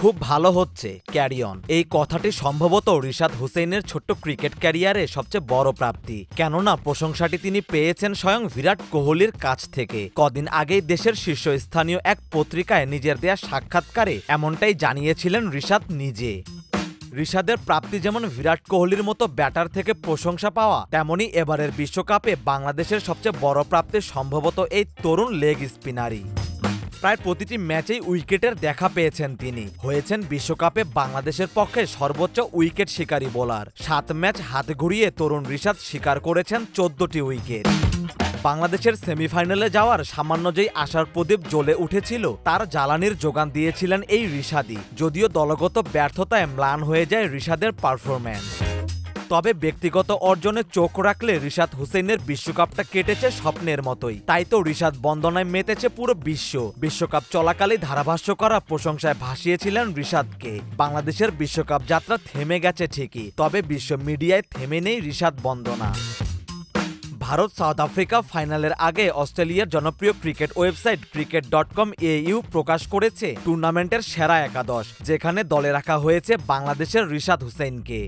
খুব ভালো হচ্ছে। ক্যারি অন এই কথাটি সম্ভবত রিশাদ হুসেইনের ছোট্ট ক্রিকেট ক্যারিয়ারে সবচেয়ে বড় প্রাপ্তি। কেননা, প্রশংসাটি তিনি পেয়েছেন স্বয়ং বিরাট কোহলির কাছ থেকে। কদিন আগেই দেশের শীর্ষস্থানীয় এক পত্রিকায় নিজের দেয়া সাক্ষাৎকারে এমনটাই জানিয়েছিলেন রিশাদ নিজে। ঋষাদের প্রাপ্তি যেমন বিরাট কোহলির মতো ব্যাটার থেকে প্রশংসা পাওয়া, তেমনি এবারের বিশ্বকাপে বাংলাদেশের সবচেয়ে বড় প্রাপ্তি সম্ভবত এই তরুণ লেগ স্পিনারই। প্রায় প্রতিটি ম্যাচেই উইকেটের দেখা পেয়েছেন তিনি। হয়েছেন বিশ্বকাপে বাংলাদেশের পক্ষে সর্বোচ্চ উইকেট শিকারী বোলার। সাত ম্যাচ হাত ঘুরিয়ে তরুণ ঋষাদ শিকার করেছেন চোদ্দটি উইকেট। বাংলাদেশের সেমিফাইনালে যাওয়ার সামান্য যেই আশার প্রদীপ জ্বলে উঠেছিল, তার জ্বালানির যোগান দিয়েছিলেন এই ঋষাদি যদিও দলগত ব্যর্থতায় ম্লান হয়ে যায় ঋষাদের পারফরম্যান্স। তবে ব্যক্তিগত অর্জনে চোখ রাখলে রিশাদ হুসেনের বিশ্বকাপটা কেটেছে স্বপ্নের মতোই। তাই তো রিশাদ বন্দনায় মেতেছে পুরো বিশ্ব। বিশ্বকাপ চলাকালে ধারাভাষ্য করা প্রশংসায় ভাসিয়েছিলেন রিশাদকে। বাংলাদেশের বিশ্বকাপ যাত্রা থেমে গেছে ঠিকই, তবে বিশ্ব মিডিয়ায় থেমে নেই রিশাদ বন্দনা। ভারত সাউথ আফ্রিকা ফাইনালের আগে অস্ট্রেলিয়ার জনপ্রিয় cricket website cricket dot com AU প্রকাশ করেছে টুর্নামেন্টের সেরা একাদশ, যেখানে দলে রাখা হয়েছে বাংলাদেশের রিশাদ হুসেইনকে।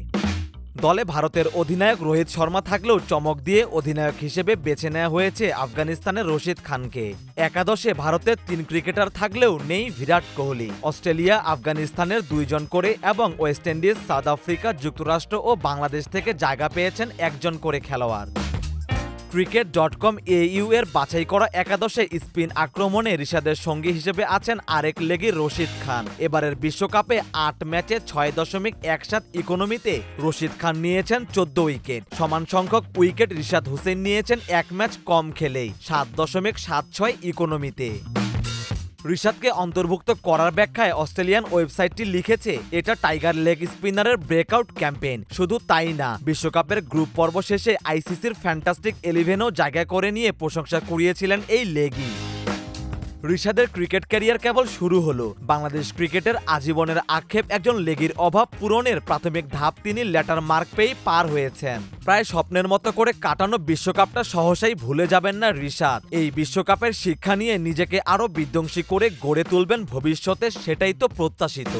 দলে ভারতের অধিনায়ক রোহিত শর্মা থাকলেও চমক দিয়ে অধিনায়ক হিসেবে বেছে নেওয়া হয়েছে আফগানিস্তানের রশিদ খানকে। একাদশে ভারতের তিন ক্রিকেটার থাকলেও নেই বিরাট কোহলি। অস্ট্রেলিয়া, আফগানিস্তানের দুইজন করে এবং ওয়েস্ট ইন্ডিজ, সাউথ আফ্রিকা, যুক্তরাষ্ট্র ও বাংলাদেশ থেকে জায়গা পেয়েছেন একজন করে খেলোয়াড়। ক্রিকেট ডট কম এইউ এর বাছাই করা একাদশে স্পিন আক্রমণে ঋষাদের সঙ্গী হিসেবে আছেন আরেক লেগি রশিদ খান। এবারের বিশ্বকাপে আট ম্যাচে ছয় দশমিক এক সাত ইকোনমিতে রশিদ খান নিয়েছেন চোদ্দ উইকেট। সমান সংখ্যক উইকেট ঋষাদ হোসেন নিয়েছেন এক ম্যাচ কম খেলেই, সাত দশমিক সাত ছয় ইকোনমিতে। ঋষাদকে অন্তর্ভুক্ত করার ব্যাখ্যায় অস্ট্রেলিয়ান ওয়েবসাইটটি লিখেছে, এটা টাইগার লেগ স্পিনারের ব্রেকআউট ক্যাম্পেইন। শুধু তাই না, বিশ্বকাপের গ্রুপ পর্ব শেষে আইসিসির ফ্যান্টাস্টিক এলিভেনও জায়গা করে নিয়ে প্রশংসা কুড়িয়েছিলেন এই লেগই ঋষাদের ক্রিকেট ক্যারিয়ার কেবল শুরু হলো। বাংলাদেশ ক্রিকেটের আজীবনের আক্ষেপ একজন লেগির অভাব পূরণের প্রাথমিক ধাপ তিনি লেটার মার্ক পেয়ে পার হয়েছেন। প্রায় স্বপ্নের মতো করে কাটানো বিশ্বকাপটা সহসাই ভুলে যাবেন না ঋষাদ এই বিশ্বকাপের শিক্ষা নিয়ে নিজেকে আরও বিধ্বংসী করে গড়ে তুলবেন ভবিষ্যতে সেটাই তো প্রত্যাশিত।